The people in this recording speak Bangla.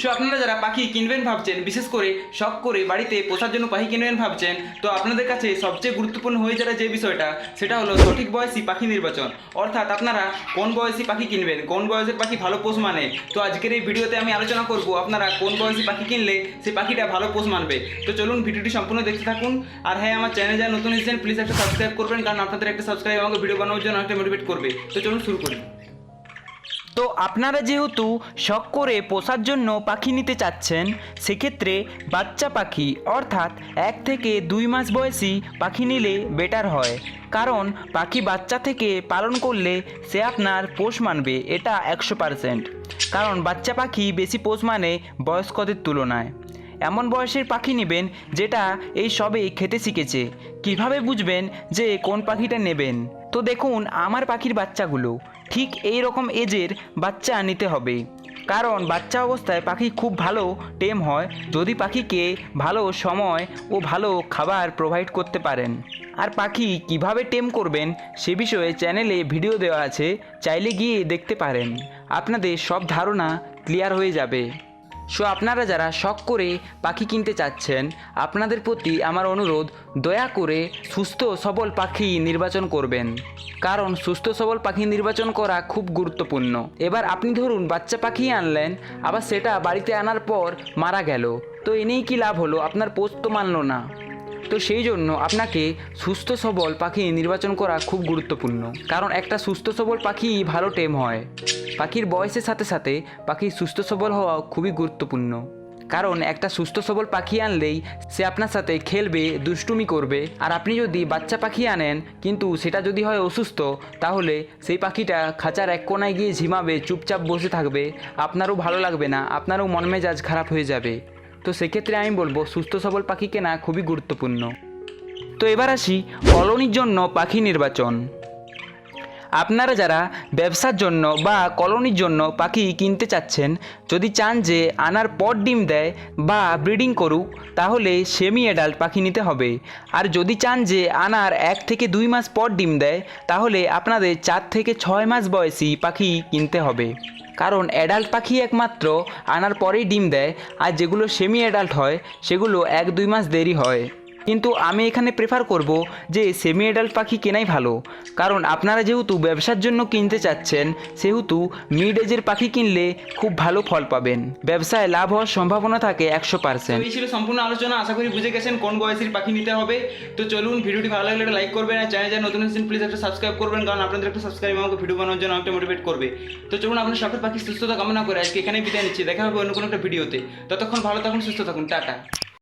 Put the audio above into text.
সো আপনারা যারা পাখি কিনবেন ভাবছেন, বিশেষ করে শখ করে বাড়িতে পোষার জন্য পাখি কিনবেন ভাবছেন, তো আপনাদের কাছে সবচেয়ে গুরুত্বপূর্ণ হয়ে যারা যে বিষয়টা, সেটা হলো সঠিক বয়সী পাখি নির্বাচন। অর্থাৎ আপনারা কোন বয়সী পাখি কিনবেন, কোন বয়সের পাখি ভালো পোষ মানে? তো আজকের এই ভিডিওতে আমি আলোচনা করব আপনারা কোন বয়সী পাখি কিনলে সেই পাখিটা ভালো পোষ মানবে। তো চলুন ভিডিওটি সম্পূর্ণ দেখতে থাকুন। আর হ্যাঁ আমার চ্যানেল যা নতুন এসেছেন প্লিজ একটা সাবস্ক্রাইব করবেন, কারণ আপনাদের একটা সাবস্ক্রাইব আমাকে ভিডিও বানানোর জন্য একটা মোটিভেট করবে। তো চলুন শুরু করি। তো আপনারা যেহেতু শখ করে পোষার জন্য পাখি নিতে চাচ্ছেন, সেক্ষেত্রে বাচ্চা পাখি, অর্থাৎ এক থেকে দুই মাস বয়সী পাখি নিলে বেটার হয়। কারণ পাখি বাচ্চা থেকে পালন করলে সে আপনার পোষ মানবে, এটা একশো পারসেন্ট। কারণ বাচ্চা পাখি বেশি পোষ মানে বয়স্কদের তুলনায়। এমন বয়সের পাখি নেবেন যেটা এই সবে খেতে শিখেছে। কীভাবে বুঝবেন যে কোন পাখিটা নেবেন? তো দেখুন আমার পাখির বাচ্চাগুলো। ঠিক এই রকম এজের বাচ্চা নিতে হবে। কারণ বাচ্চা অবস্থায় পাখি খুব ভালো টেম হয়, যদি পাখিকে ভালো সময় ও ভালো খাবার প্রোভাইড করতে পারেন। আর পাখি কীভাবে টেম করবেন, সে বিষয়ে চ্যানেলে ভিডিও দেওয়া আছে, চাইলে গিয়ে দেখতে পারেন। আপনাদের সব ধারণা ক্লিয়ার হয়ে যাবে। সো আপনারা যারা শখ করে পাখি কিনতে চাচ্ছেন, আপনাদের প্রতি আমার অনুরোধ, দয়া করে সুস্থ সবল পাখি নির্বাচন করবেন। কারণ সুস্থ সবল পাখি নির্বাচন করা খুব গুরুত্বপূর্ণ। এবার আপনি ধরুন বাচ্চা পাখি আনলেন, আবার সেটা বাড়িতে আনার পর মারা গেল। তো এনেই কি লাভ হলো? আপনার পোস্ত মানলো না। তো সেই জন্য আপনাকে সুস্থ সবল পাখি নির্বাচন করা খুব গুরুত্বপূর্ণ। কারণ একটা সুস্থ সবল পাখি ভালো টেম হয়। পাখির বয়সের সাথে সাথে পাখি সুস্থ সবল হওয়া খুবই গুরুত্বপূর্ণ। কারণ একটা সুস্থ সবল পাখি আনলেই সে আপনার সাথে খেলবে, দুষ্টুমি করবে। আর আপনি যদি বাচ্চা পাখি আনেন, কিন্তু সেটা যদি হয় অসুস্থ, তাহলে সেই পাখিটা খাঁচার এক কোনায় গিয়ে ঝিমাবে, চুপচাপ বসে থাকবে। আপনারও ভালো লাগবে না, আপনারও মন মেজাজ খারাপ হয়ে যাবে। তো সেক্ষেত্রে আমি বলব, সুস্থ সবল পাখি কেনা খুবই গুরুত্বপূর্ণ। তো এবার আসি কলোনির জন্য পাখি নির্বাচন। আপনারা যারা ব্যবসার জন্য বা কলোনির জন্য পাখি কিনতে চাচ্ছেন, যদি চান যে আনার পর ডিম দেয় বা ব্রিডিং করুক, তাহলে সেমি অ্যাডাল্ট পাখি নিতে হবে। আর যদি চান যে আনার এক থেকে দুই মাস পর ডিম দেয়, তাহলে আপনাদের চার থেকে ছয় মাস বয়সী পাখি কিনতে হবে। কারণ অ্যাডাল্ট পাখি একমাত্র আনার পরেই ডিম দেয়, আর যেগুলো সেমি অ্যাডাল্ট হয়, সেগুলো এক দুই মাস দেরি হয়। কিন্তু আমি এখানে প্রেফার করব যে সেমি অ্যাডাল্ট পাখি কেনাই ভালো। কারণ আপনারা যেহেতু ব্যবসার জন্য কিনতে চাচ্ছেন, সেহেতু মিড এজের পাখি কিনলে খুব ভালো ফল পাবেন। ব্যবসায় লাভ হওয়ার সম্ভাবনা থাকে একশো পার্সেন্ট এই ছিল সম্পূর্ণ আলোচনা। আশা করি বুঝে গেছেন কোন বয়সের পাখি নিতে হবে। তো চলুন, ভিডিওটি ভালো লাগলে লাইক করবেন আর চ্যানেল নতুন এসেছেন প্লিজ একটা সাবস্ক্রাইব করবেন, কারণ আপনাদের একটা সাবস্ক্রাইব আমাকে ভিডিও বানানোর জন্য একটা মোটিভেট করবে। তো চলুন আপনার শখের পাখি সুস্থতা কামনা করে আজকে এখানেই বিদায় নিচ্ছি। দেখা হবে অন্য কোনো একটা ভিডিওতে ততক্ষণ ভালো থাকুন, সুস্থ থাকুন। টাটা।